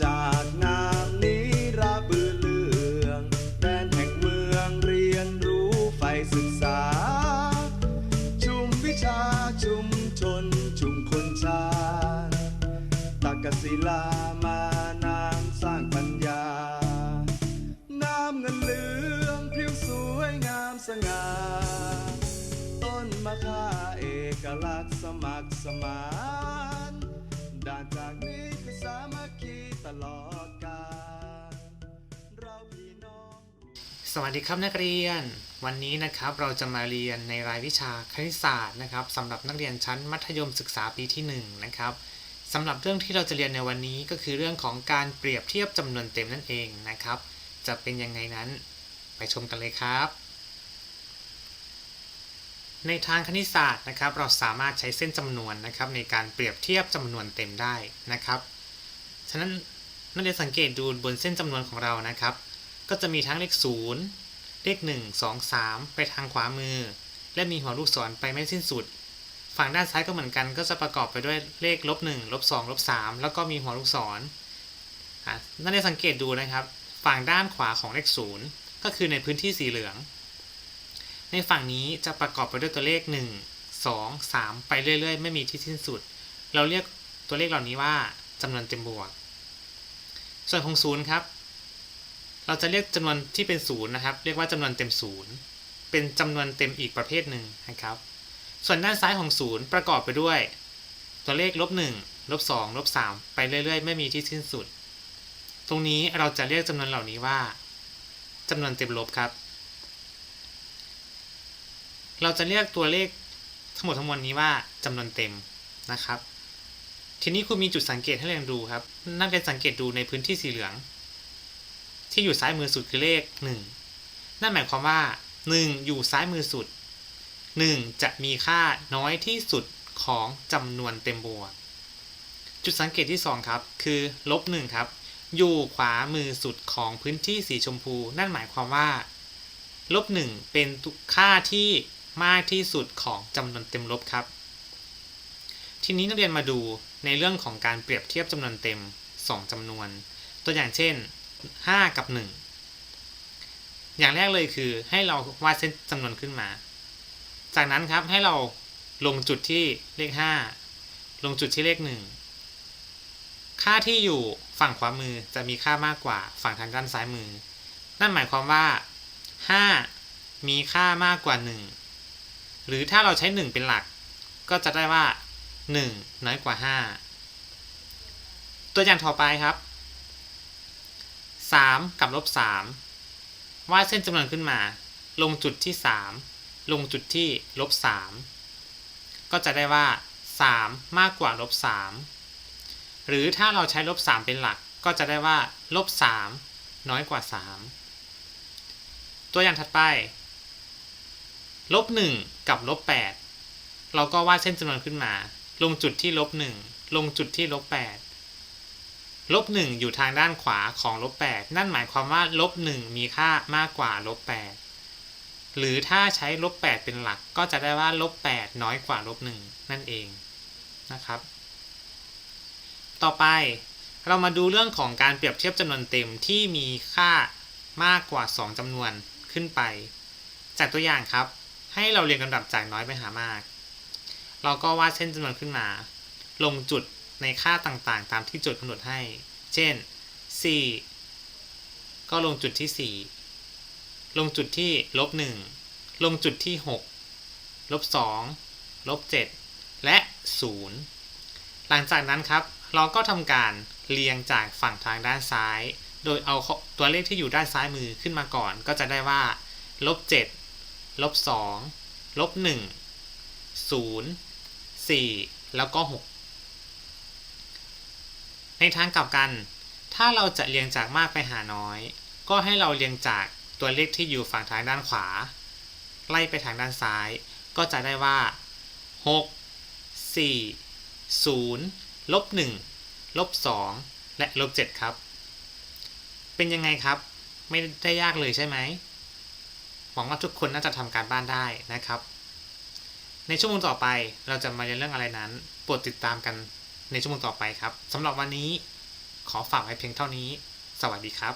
จากน้ำนี้ราบือเลืองแดนแห่งเมืองเรียนรู้ไฟศึกษา ชุมวิชาชุมชนชุมคนชาติตากศิลามาน้ำสร้างปัญญา น้ำเงินเหลืองผิวสวยงามสง่าต้นมะค่าเอกลักษณ์สมัครสมา สวัสดีครับนักเรียน วันนี้นะครับเราจะมาเรียนในรายวิชาคณิตศาสตร์นะครับสำหรับนักเรียนชั้นมัธยมศึกษาปีที่1นะครับสำหรับเรื่องที่เราจะเรียนในวันนี้ก็คือเรื่องของการเปรียบเทียบจำนวนเต็มนั่นเองนะครับ จะเป็นยังไงนั้นไปชมกันเลยครับ ในทางคณิตศาสตร์นะครับ เราสามารถใช้เส้นจำนวนนะครับ ในการเปรียบเทียบจำนวนเต็มได้นะครับฉะนั้นนักเรียนสังเกตดูบนเส้นจำนวนของเรานะครับ ก็จะมีทั้งเลข 0 เลข 1 2 3 ไปทางขวามือ และมีหัวลูกศรไปไม่สิ้นสุด ฝั่งด้านซ้ายก็เหมือนกัน ก็จะประกอบไปด้วยเลขลบ1ลบ2ลบ3แล้วก็มีหัวลูกศรอะนักเรียนสังเกตดูนะครับ ฝั่งด้านขวาของเลข 0 ก็คือในพื้นที่สีเหลือง ในฝั่งนี้จะประกอบไปด้วยตัวเลข 1 2 3 ไปเรื่อย ๆ ไม่มีที่สิ้นสุด เราเรียกตัวเลขเหล่านี้ว่าจำนวนเต็มบวก ส่วนของศูนย์ครับ เราจะเรียกจำนวนที่เป็นศูนย์นะครับ เรียกว่าจำนวนเต็มศูนย์เป็นจำนวนเต็มอีกประเภทหนึ่งนะครับ ส่วนด้านซ้ายของศูนย์ประกอบไปด้วย ตัวเลขลบหนึ่งลบสองลบสามไปเรื่อยๆ ไม่มีที่สิ้นสุด ตรงนี้เราจะเรียกจำนวนเหล่านี้ว่าจำนวนเต็มลบครับ เราจะเรียกตัวเลขทั้งหมดทั้งมวลนี้ว่าจำนวนเต็มนะครับ ทีนี้คุณมีจุดสังเกตให้เรียนดูครับ นักเรียนสังเกตดูในพื้นที่สีเหลือง ที่อยู่ซ้ายมือสุดคือเลข 1 นั่นหมายความว่า 1 อยู่ซ้ายมือสุด 1 จะมีค่าน้อยที่สุดของจำนวนเต็มบวก จุดสังเกตที่ 2 ครับ คือลบ1ครับ อยู่ขวามือสุดของพื้นที่สีชมพู นั่นหมายความว่าลบ1เป็นค่าที่มากที่สุดของจำนวนเต็มลบครับ ทีนี้นักเรียนมาดูในเรื่องของการเปรียบเทียบจำนวนเต็ม 2จำนวน ตัวอย่างเช่น 5 กับ 1 อย่างแรกเลยคือให้เราวาดเส้นจำนวนขึ้นมา จากนั้นครับให้เราลงจุดที่เลข 5 ลงจุดที่เลข 1 ค่าที่อยู่ฝั่งขวามือจะมีค่ามากกว่าฝั่งทางด้านซ้ายมือ นั่นหมายความว่า 5 มีค่ามากกว่า 1 หรือถ้าเราใช้ 1 เป็นหลัก ก็จะได้ว่า 1 น้อยกว่า 5 ตัวอย่างต่อไปครับ 3กับลบ3วาดเส้นจำนวนขึ้นมา ลงจุดที่3ลงจุดที่ลบ3ก็จะได้ว่า3มากกว่าลบ3หรือถ้าเราใช้ลบ3เป็นหลักก็จะได้ว่าลบ3น้อยกว่า3ตัวอย่างถัดไปลบ1กับลบ8เราก็วาดเส้นจำนวนขึ้นมา ลงจุดที่ลบ1ลงจุดที่ลบ8 ลบ1อยู่ทางด้านขวาของลบ8นั่นหมายความว่าลบ1มีค่ามากกว่าลบ8หรือถ้าใช้ลบ8เป็นหลักก็จะได้ว่าลบ8น้อยกว่าลบ1นั่นเองนะครับ ต่อไปเรามาดูเรื่องของการเปรียบเทียบจำนวนเต็มที่มีค่ามากกว่า 2จำนวนขึ้นไป จากตัวอย่างครับ ให้เราเรียงลำดับจากน้อยไปหามาก เราก็วาดเส้นจำนวนขึ้นมา ลงจุด ในค่าต่างๆ ตามที่โจทย์กำหนดให้ เช่น 4 ก็ลงจุดที่ 4 ลงจุดที่ลบ 1 ลงจุดที่ 6 ลบ 2 ลบ 7 และ 0 หลังจากนั้นครับ เราก็ทำการเรียงจากฝั่งทางด้านซ้าย โดยเอาตัวเลขที่อยู่ด้านซ้ายมือขึ้นมาก่อน ก็จะได้ว่า ลบ 7 ลบ 2 ลบ 1 0 4 แล้วก็ 6 ในทางกลับกัน ถ้าเราจะเรียงจากมากไปหาน้อย ก็ให้เราเรียงจากตัวเลขที่อยู่ฝั่งทางด้านขวา ไล่ไปทางด้านซ้าย ก็จะได้ว่า 6 4 0ลบ1ลบ2และลบ7ครับ เป็นยังไงครับ ไม่ได้ยากเลยใช่ไหมหวังว่าทุกคนน่าจะทำการบ้านได้นะครับ ในชั่วโมงต่อไปเราจะมาเรียนเรื่องอะไรนั้น โปรดติดตามกัน ในชั่วโมงต่อไปครับสำหรับวันนี้ขอฝากไว้เพียงเท่านี้ สวัสดีครับ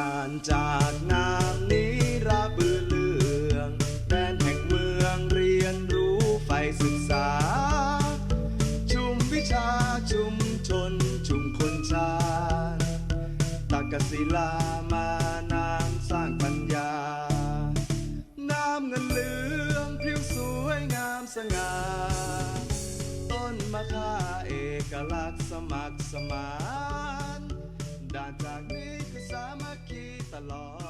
่านจากน้ำนี้ กศิลามานางสร้างปัญญา น้ำเงินเหลืองผิวสวยงามสง่า ต้นมะค่าเอกลักษณ์สมัครสมาน ด่านจากนี้คือสามัคคีตลอด